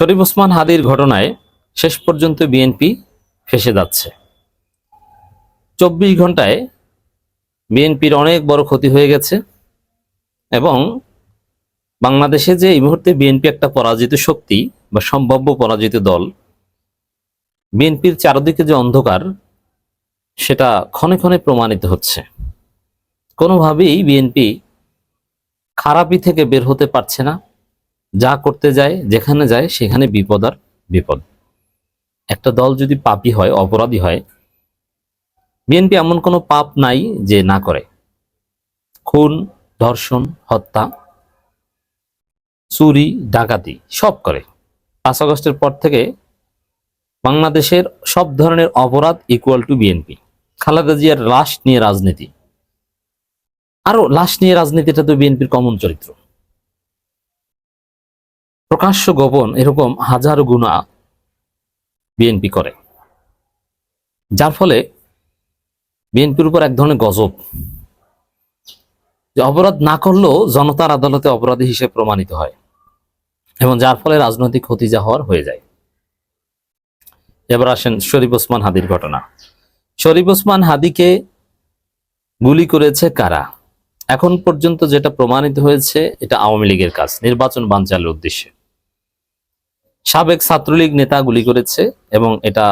শরীফ ওসমান হাদির ঘটনায় শেষ পর্যন্ত বিএনপি ফেসে যাচ্ছে। চব্বিশ ঘন্টায় বিএনপির অনেক বড় ক্ষতি হয়ে গেছে এবং বাংলাদেশে যে এই মুহূর্তে বিএনপি একটা পরাজিত শক্তি বা সম্ভাব্য পরাজিত দল, বিএনপির চারদিকে যে অন্ধকার, সেটা ক্ষণে ক্ষণে প্রমাণিত হচ্ছে। কোনোভাবেই বিএনপি খারাপই থেকে বের হতে পারছে না। যা করতে যায়, যেখানে যায়, সেখানে বিপদ আর বিপদ। একটা দল যদি পাপি হয়, অপরাধী হয়, বিএনপি এমন কোনো পাপ নাই যে না করে। খুন, ধর্ষণ, হত্যা, চুরি, ডাকাতি সব করে। পাঁচ আগস্টের পর থেকে বাংলাদেশের সব ধরনের অপরাধ ইকুয়াল টু বিএনপি খালেদা জিয়ার লাশ নিয়ে রাজনীতি। আরও লাশ নিয়ে রাজনীতিটা তো বিএনপির কমন চরিত্র। প্রকাশ্য গোপন এরকম হাজারো গুণা বিএনপি করে। যার ফলে বিএনপির উপর এক ধরনের গজব। যে অপরাধ না করলেও জনতার আদালতে অপরাধী হিসেবে প্রমাণিত হয়। এবং যার ফলে রাজনৈতিক ক্ষতি যা হওয়ার হয়ে যায়। এবার আসেন শরীফ ওসমান হাদির ঘটনা। শরীফ ওসমান হাদিকে গুলি করেছে কারা? এখন পর্যন্ত যেটা প্রমাণিত হয়েছে, এটা আওয়ামী লীগের কাজ, নির্বাচন বানচালের উদ্দেশ্যে। সাবেক ছাত্রলীগ নেতা গুলি করেছে এবং এটা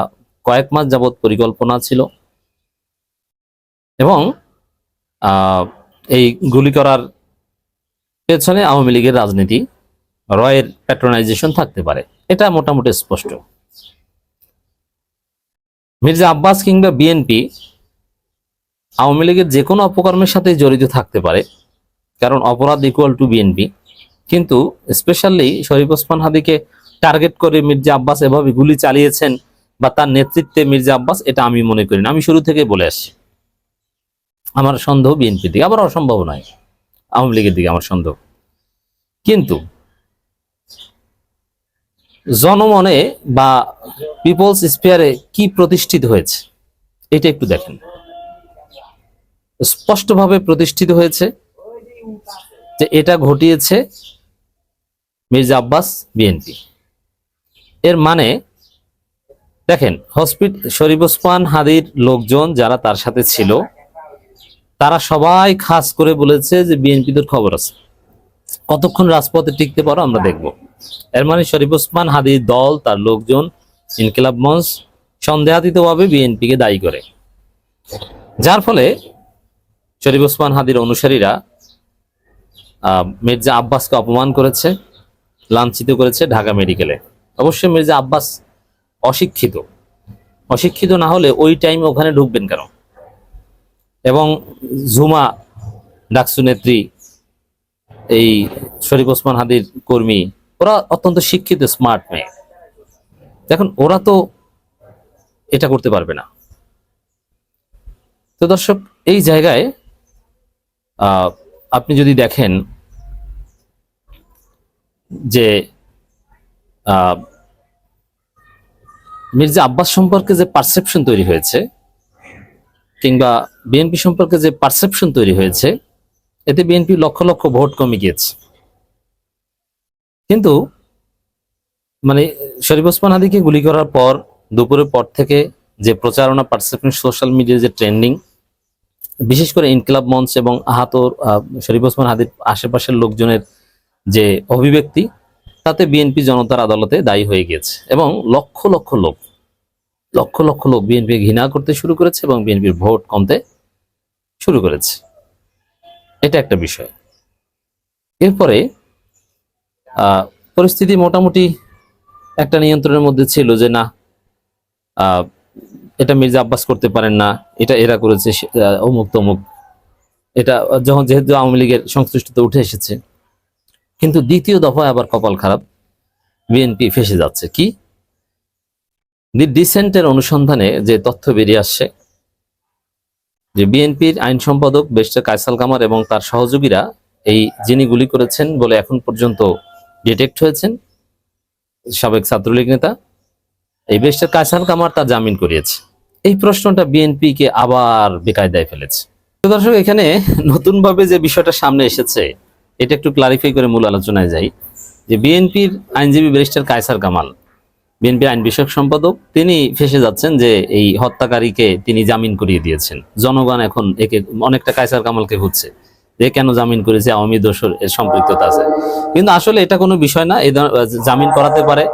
কয়েক মাস যাবৎ পরিকল্পনা ছিল। এবং এই গুলি করার পেছনে আওয়ামী লীগের রাজনীতি রয়ের প্যাট্রোনাইজেশন থাকতে পারে। এটা মোটামুটি স্পষ্ট। মির্জা আব্বাস কিংবা বিএনপি আওয়ামী লীগের যে কোনো অপকর্মের সাথে জড়িত থাকতে পারে, কারণ অপরাধ ইকুয়াল টু বিএনপি। কিন্তু স্পেশালি শরীফ ওসমান হাদিকে টার্গেট করে মির্জা আব্বাস এভাবে গুলি চালিয়েছেন বা তার নেতৃত্বে মির্জা আব্বাস, এটা আমি মনে করি না। আমি শুরু থেকে বলে আসছি। আমার সন্দেহ বিএনপির দিকে, আবার অসম্ভব নয়। আওয়ামী লীগের দিকে আমার সন্দেহ। কিন্তু জনমনে বা পিপলস স্পেয়ারে কি প্রতিষ্ঠিত হয়েছে, এটা একটু দেখেন। স্পষ্টভাবে প্রতিষ্ঠিত হয়েছে যে এটা ঘটিয়েছে মির্জা আব্বাস বিএনপি। এর মানে দেখেন, হসপিট, শরীফ ওসমান হাদির লোকজন যারা তার সাথে ছিল, তারা সবাই খাস করে বলেছে যে বিএনপি তোর খবর আছে। কতক্ষণ রাজপথে টিকতে পারো আমরা দেখব। এর মানে শরীফ ওসমান হাদির দল, তার লোকজন ইনকিলাব মঞ্চ সন্দেহাতীতভাবে বিএনপিকে দায়ী করে। যার ফলে শরীফ ওসমান হাদির অনুসারীরা মির্জা আব্বাসকে অপমান করেছে, লাঞ্ছিত করেছে ঢাকা মেডিকেলে। অবশ্যই মির্জা আব্বাস অশিক্ষিত। অশিক্ষিত না হলে ওই টাইমে ওখানে ঢুকবেন কেন? এবং ঝুমা ডাকসু নেত্রী, এই শরীফ ওসমান হাদির কর্মী, ওরা অত্যন্ত শিক্ষিত স্মার্ট মেয়ে। দেখুন, ওরা তো এটা করতে পারবে না। তো দর্শক, এই জায়গায় আপনি যদি দেখেন যে মির্জা আব্বাস সম্পর্কে যে পারসেপশন তৈরি হয়েছে কিংবা বিএনপি সম্পর্কে যে পারসেপশন তৈরি হয়েছে এতে বিএনপি লক্ষ লক্ষ ভোট কমে গিয়েছে। কিন্তু মানে শরীফ ওসমান হাদিকে গুলি করার পর দুপুরের পর থেকে যে প্রচারণা পারসেপশন সোশ্যাল মিডিয়ায় যে ট্রেন্ডিং বিশেষ করে ইনকিলাব মঞ্চ এবং আহত আহ, শরীফ ওসমান হাদির আশেপাশের লোকজনের যে অভিব্যক্তি তাতে বিএনপি জনতার আদালতে দায়ী হয়ে গিয়েছে এবং লক্ষ লক্ষ লোক, লক্ষ লক্ষ লোক বিএনপি ঘৃণা করতে শুরু করেছে এবং বিএনপির ভোট কমতে শুরু করেছে। এটা একটা বিষয়। এরপরে পরিস্থিতি মোটামুটি একটা নিয়ন্ত্রণের মধ্যে ছিল যে না এটা মির্জা আব্বাস করতে পারেন না, এটা এরা করেছে অমুক তমুক। এটা যখন যেহেতু আওয়ামী লীগের সংশ্লিষ্টতা উঠে এসেছে কিন্তু দ্বিতীয় দফায় আবার কপাল খারাপ। বিএনপি ফেসে যাচ্ছে। কি? দি ডিসেন্টের অনুসন্ধানে যে তথ্য বেরিয়ে আসছে, যে বিএনপির আইন সম্পাদক বেস্টার কায়সাল কামার এবং তার সহযোগীরা এই যিনি গুলি করেছেন বলে এখন পর্যন্ত ডিটেক্ট হয়েছেন সাবেক ছাত্রলীগ নেতা, এই বেস্টার কায়সাল কামার তার জামিন করিয়েছে। এই প্রশ্নটা বিএনপি কে আবার বেকায়দায় ফেলেছে। দর্শক, এখানে নতুনভাবে যে বিষয়টা সামনে এসেছে এটা একটু ক্লারিফাই করে মূল আলোচনায় যাই। যে বিএনপির আইনজীবী ব্যারিস্টার কায়সার কামাল, বিএনপির আইন বিষয়ক সম্পাদক, তিনি ফেসে যাচ্ছেন যে এই হত্যাকারীকে তিনি জামিন করিয়ে দিয়েছেন। জনগণ এখন একে অনেকটা কায়সার কামালকে খুঁজছে, যে কেন জামিন করেছে, আওয়ামী দোষর এর সম্পৃক্ততা আছে। কিন্তু আসলে এটা কোনো বিষয় না, এই জামিন করাতে পারে।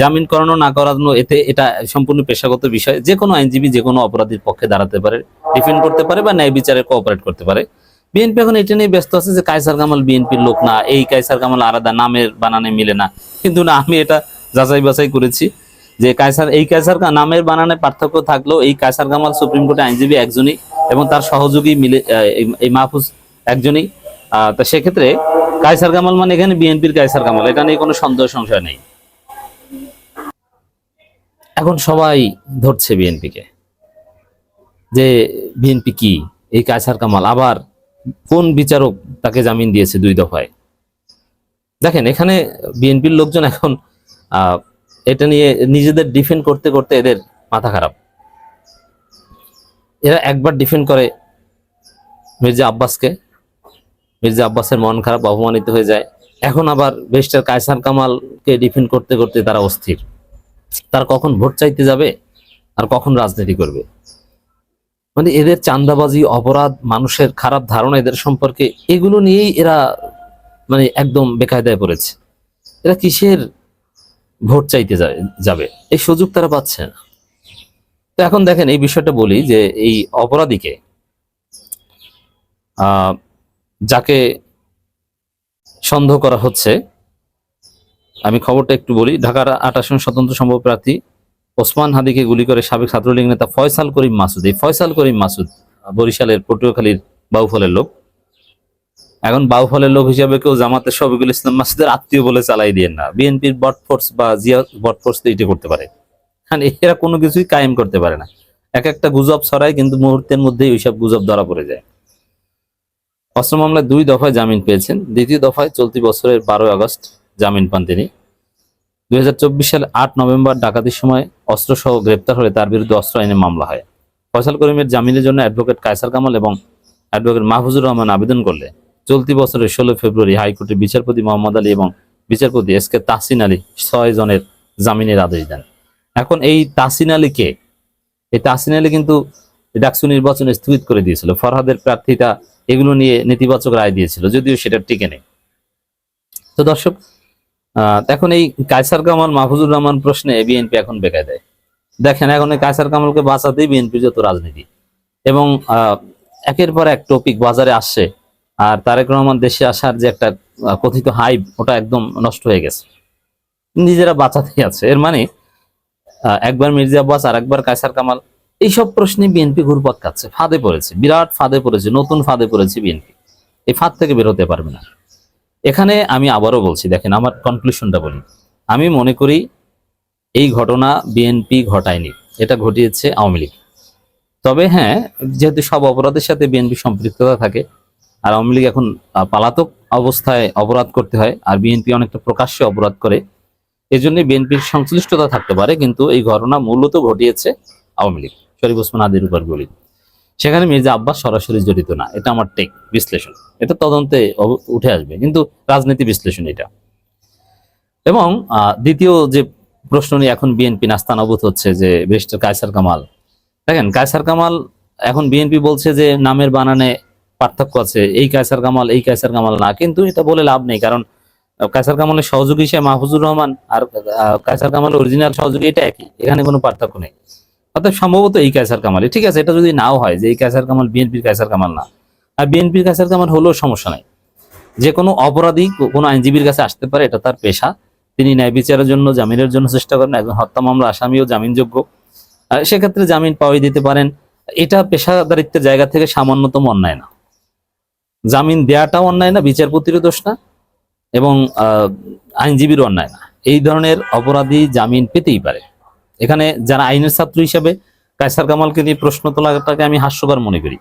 জামিন করানো না করানো, এতে এটা সম্পূর্ণ পেশাগত বিষয়। যে কোনো আইনজীবী যে কোনো অপরাধীর পক্ষে দাঁড়াতে পারে, ডিফেন্ড করতে পারে বা ন্যায় বিচারে কোঅপারেট করতে পারে। বিএনপি এখন এটা নিয়ে ব্যস্ত আছে যে কায়সার কামাল বিএনপির লোক না, এই কায়সার কামাল আলাদা নামের বানানে মিলে না। কিন্তু না, আমি এটা যাচাই বাছাই করেছি যে কায়সার, এই কায়সার নামের বানানে পার্থক্য থাকলেও এই কায়সার কামাল সুপ্রিম কোর্টে আইনজীবী একজনই এবং তার সহযোগী মিলে এই- মাহফুজ একজনই। তা সেক্ষেত্রে কায়সার কামাল মানে এখানে বিএনপির কায়সার কামাল, এটা নিয়ে কোনো সন্দেহ সংশয় নেই। এখন সবাই ধরছে বিএনপিকে যে বিএনপি কি, এই কায়সার কামাল, আবার কোন বিচারক তাকে জামিন দিয়েছে দুই দফায়? দেখেন, এখানে বিএনপির লোকজন এখন এটা নিয়ে নিজেদের ডিফেন্ড করতে করতে এদের মাথা খারাপ। এরা একবার ডিফেন্ড করে মির্জা আব্বাসকে। মির্জা আব্বাসের মন খারাপ, অপমানিত হয়ে যায়। এখন আবার বেস্টার কায়সার কামালকে ডিফেন্ড করতে করতে তারা অস্থির। তার কখন ভোট চাইতে যাবে? আর কখন রাজনীতি করবে? মানে এদের চান্দাবাজি অপরাধ, মানুষের খারাপ ধারণা এদের সম্পর্কে এগুলো নিয়েই এরা মানে একদম বেকায়দায় পড়েছে। এরা কিসের ভোট চাইতে যাবে? এই সুযোগ তারা পাচ্ছে না। তো এখন দেখেন, এই বিষয়টা বলি যে এই অপরাধীকে যাকে সন্দেহ করা হচ্ছে, আমি খবরটা একটু বলি, ঢাকার আটাশন স্বতন্ত্র সম্ভব প্রার্থী ওসমান হাদিকে গুলি করে সাবেক ছাত্রলীগ নেতা ফয়সাল করিম মাসুদ, এই ফয়সাল করিম মাসুদ বরিশালের পটুয়াখালীর বাউফলের লোক। এখন বাউফলের লোক হিসাবে কেউ জামাতের শফিকুল ইসলাম মাসুদের আত্মীয় বলে চালাই দিয়ে না। বিএনপির বটফোর্স বা জিয়া বটফোর্স এটা করতে পারে। কারণ এরা কোনো কিছুই কায়েম করতে পারে না। এক একটা গুজব ছড়ায়, কিন্তু মুহূর্তের মধ্যেই ওইসব গুজব ধরা পড়ে যায়। অস্ত্র মামলায় দুই দফায় জামিন পেয়েছেন। দ্বিতীয় দফায় চলতি বছরের বারোই আগস্ট জামিন পান তিনি। দুই সালে আট নভেম্বর ডাকাতির সময় অস্ত্রসহ গ্রেপ্তার হলে তার বিরুদ্ধে অস্ত্র আইনে মামলা হয়। ফয়সাল করিমের জামিনের জন্য অ্যাডভোকেট কায়সার কামাল এবং অ্যাডভোকেট মাহফুজুর রহমান আবেদন করলে চলতি বছরের ষোলো ফেব্রুয়ারি হাইকোর্টের বিচারপতি মোহাম্মদ আলী এবং বিচারপতি এস কে তাহসিন আলী ছয় জনের জামিনের আদেশ দেন। এখন এই তাহসিন আলীকে, এই তাহসিন আলী কিন্তু ডাকসু নির্বাচনে স্থগিত করে দিয়েছিল। ফরহাদের প্রার্থিতা এগুলো নিয়ে নেতিবাচক রায় দিয়েছিল, যদিও সেটা টিকে নেই। তো দর্শক এখন এই কায়সার কামাল, মাহফুজুর রহমান প্রশ্নে বিএনপি এখন বেকায় দেয়। দেখেন, এখন এই কায়সার কামালকে বাঁচাতেই বিএনপি যত রাজনীতি। এবং একের পর এক টপিক বাজারে আসছে, আর তারেক রহমান দেশে আসার যে একটা কথিত হাইপ ওটা একদম নষ্ট হয়ে গেছে। নিজেরা বাঁচাতেই আছে। এর মানে একবার মির্জা আব্বাস আর একবার কায়সার কামাল, এইসব প্রশ্নে বিএনপি ঘুরপথ খাচ্ছে। ফাঁদে পড়েছে, বিরাট ফাঁদে পড়েছে, নতুন ফাঁদে পড়েছে বিএনপি এই ফাঁদ থেকে বেরোতে পারবে না। এখানে আমি আবারও বলছি, দেখেন আমার কনক্লুশনটা বলি। আমি মনে করি এই ঘটনা বিএনপি ঘটায়নি, এটা ঘটিয়েছে আওয়ামী লীগ। তবে হ্যাঁ যেহেতু সব অপরাধের সাথে বিএনপি সম্পৃক্ততা থাকে, আর আওয়ামী লীগ এখন পলাতক অবস্থায় অপরাধ করতে হয়, আর বিএনপি অনেকটা প্রকাশ্যে অপরাধ করে, এজন্য বিএনপির সংশ্লিষ্টতা থাকতে পারে, কিন্তু এই ঘটনা মূলত ঘটিয়েছে আওয়ামী লীগ। শরীফ ওসমান আদির উপর বলি। সেখানে মির্জা আব্বাস সরাসরি জড়িত না। এটা আমার টেক বিশ্লেষণ। এটা তদন্তে উঠে আসবে। কিন্তু রাজনীতি বিশ্লেষণ এটা। এবং দ্বিতীয় যে প্রশ্ন নিয়ে এখন বিএনপি নাস্তানাবুত হচ্ছে যে, ব্যারিস্টার কায়সার কামাল। দেখেন, কায়সার কামাল, এখন বিএনপি বলছে যে, নামের বানানে পার্থক্য আছে। এই কায়সার কামাল, এই কায়সার কামাল না। কিন্তু এটা বলে লাভ নেই। কারণ, কায়সার কামালের সহযোগী হিসেবে মাহফুজুর রহমান আর কায়সার কামালের অরিজিনাল সহযোগী এটা একই। এখানে কোনো পার্থক্য নেই। অর্থাৎ সম্ভবত এই কায়সার কামালই ঠিক আছে, এটা যদি নাও হয় যে এই কায়সার কামাল বিএনপির কায়সার কামাল না। আর বিএনপির কায়সার কামাল হলেও সমস্যা নাই। যে কোনো অপরাধী কোনো আইনজীবীর কাছে আসতে পারে, এটা তার পেশা। তিনি ন্যায় বিচারের জন্য, জামিনের জন্য চেষ্টা করেন। একজন হত্যা মামলা আসামিও জামিনযোগ্য। সেক্ষেত্রে জামিন পাওয়াই দিতে পারেন। এটা পেশাদারিত্বের জায়গা থেকে সামান্যতম অন্যায় না। জামিন দেয়াটাও অন্যায় না, বিচারপতিরও দোষ না এবং আইনজীবীরও অন্যায় না। এই ধরনের অপরাধী জামিন পেতেই পারে। এখানে যারা আইনের ছাত্র হিসাবে কায়সার কামালকে নিয়ে প্রশ্ন তোলাটাকে আমি হাস্যকর মনে করি।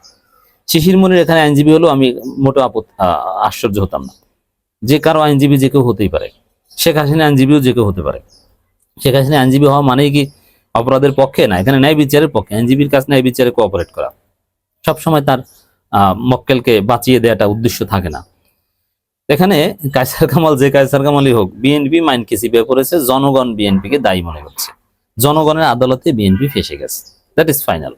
শিশির মনির এখানে আইনজীবী হলেও আমি মোটো আপত আশ্চর্য হতাম না। যে কারও আইনজীবী যে কেউ হতেই পারে। শেখ হাসিনা আইনজীবীও যে কেউ হতে পারে। শেখ হাসিনা আইনজীবী হওয়া মানেই কি অপরাধের পক্ষে? না, এখানে ন্যায় বিচারের পক্ষে। আইনজীবীর কাছে ন্যায় বিচারে কোঅপারেট করা। সবসময় তার মক্কেলকে বাঁচিয়ে দেওয়াটা উদ্দেশ্য থাকে না। এখানে কায়সার কামাল যে কায়সার কামালই হোক, বিএনপি মাইনকে চিপে পড়েছে, জনগণ বিএনপিকে দায়ী মনে করছে। জনগণের আদালতে বিএনপি ফেসে গেছে। That is final